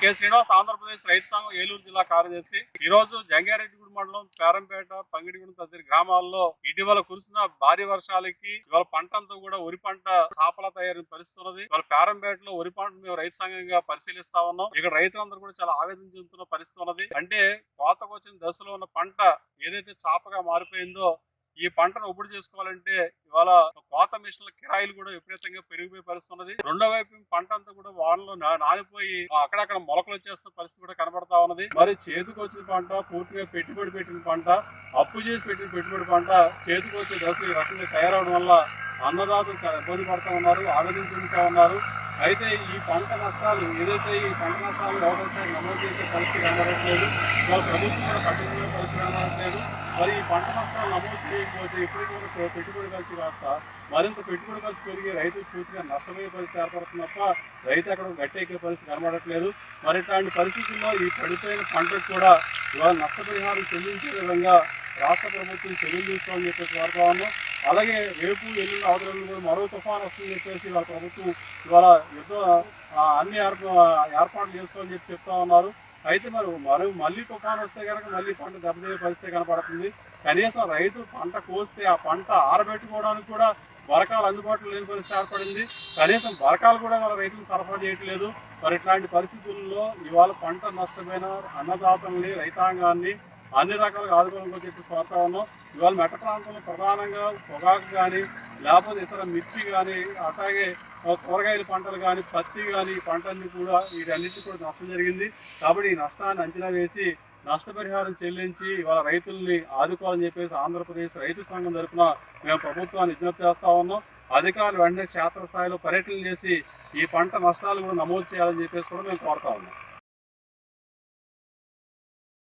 K Srinivas Andhra Pradesh రైతు సంఘం ఏలూరు జిల్లా కార్యదర్శి. ఈ రోజు జంగారెడ్డిగూడి మండలం పేరంపేట పంగిడిగూడెం తదితర గ్రామాల్లో ఇటీవల కురిసిన భారీ వర్షాలకి ఇవాళ పంట అంతా కూడా వరి పంట చాపల తయారీ పరిస్థితున్నది ఇవాళ పేరంపేటలో వరి పంట మేము రైతు సంఘంగా పరిశీలిస్తా ఉన్నాం. ఇక్కడ రైతులందరూ కూడా చాలా ఆవేదన చెందుతున్న పరిస్థితి ఉన్నది. అంటే కోతకు వచ్చిన దశలో ఉన్న పంట ఏదైతే చాపగా మారిపోయిందో ఈ పంటను ఒప్పుడు చేసుకోవాలంటే ఇవాళ కోత మిషన్ల కిరాయిలు కూడా విపరీతంగా పెరిగిపోయే పరిస్థితి ఉన్నది. రెండో వైపు పంట అంతా కూడా వానలో నానిపోయి అక్కడక్కడ మొలకలు వచ్చేస్తున్న పరిస్థితి కూడా కనబడతా ఉన్నది. మరి చేతికి వచ్చిన పంట పూర్తిగా పెట్టుబడి పెట్టిన పంట అప్పు చేసి పెట్టిన పెట్టుబడి పంట చేతికి వచ్చే దశ ఈ రకంగా తయారవడం వల్ల అన్నదాతలు చాలా ఇబ్బంది పడుతూ ఉన్నారు ఆవేదన ఉన్నారు. అయితే ఈ పంట నష్టాలు ఏదైతే ఈ పంట నష్టాలు వ్యవసాయం నమోదు చేసే పరిస్థితి కనబడట్లేదు ఇవాళ ప్రభుత్వం కూడా పట్టించుకునే పరిస్థితి కనబడట్లేదు మరి ఈ పంట నష్టాలు నమోదు చేయకపోతే ఎప్పటికీ కూడా పెట్టుబడి ఖర్చు కాస్త మరింత పెట్టుబడి ఖర్చు పెరిగి రైతు పూర్తిగా నష్టపోయే పరిస్థితి ఏర్పడుతుంది తప్ప రైతు అక్కడ గట్టెక్కే పరిస్థితి కనబడట్లేదు. మరి ఇట్లాంటి పరిస్థితుల్లో ఈ పడిపోయిన పంటకు కూడా ఇవాళ నష్టపరిహారం చెల్లించే విధంగా రాష్ట్ర ప్రభుత్వం చర్యలు తీసుకోవాలని చెప్పేసి వాతావరణం అలాగే రేపు ఎల్లుండి అవతల కూడా మరో తుఫాన్ వస్తుందని చెప్పేసి వాళ్ళ ప్రభుత్వం ఇవాళ యుద్ధ అన్ని ఏర్పాట్లు చేసుకోవాలని చెప్పి చెప్తా ఉన్నారు. అయితే మరి మరి మళ్ళీ తుఫాన్ వస్తే కనుక మళ్ళీ పంట దెబ్బతినే పరిస్థితి కనపడుతుంది. కనీసం రైతు పంట కోస్తే ఆ పంట ఆరబెట్టుకోవడానికి కూడా బరకాలు అందుబాటులో లేని పరిస్థితి ఏర్పడింది. కనీసం బరకాలు కూడా వాళ్ళ రైతులు సరఫరా చేయట్లేదు. మరి ఇట్లాంటి పరిస్థితుల్లో ఇవాళ పంట నష్టమైన అన్నదాతల్ని రైతాంగాన్ని అన్ని రకాలుగా ఆదుకోవాలని చెప్పి కోరుతా ఉన్నాం. ఇవాళ మెట్ట ప్రాంతంలో ప్రధానంగా పొగాకు కానీ లేకపోతే ఇతర మిర్చి కానీ అట్లాగే కూరగాయల పంటలు కానీ పత్తి కానీ ఈ పంటలన్నీ కూడా వీటన్నిటి కూడా నష్టం జరిగింది. కాబట్టి ఈ నష్టాన్ని అంచనా వేసి నష్టపరిహారం చెల్లించి ఇవాళ రైతుల్ని ఆదుకోవాలని చెప్పేసి ఆంధ్రప్రదేశ్ రైతు సంఘం తరఫున మేము ప్రభుత్వాన్ని విజ్ఞప్తి చేస్తా ఉన్నాం. అధికారులు వెంటనే క్షేత్రస్థాయిలో పర్యటన చేసి ఈ పంట నష్టాలు కూడా నమోదు చేయాలని చెప్పేసి కూడా మేము కోరుతా ఉన్నాం.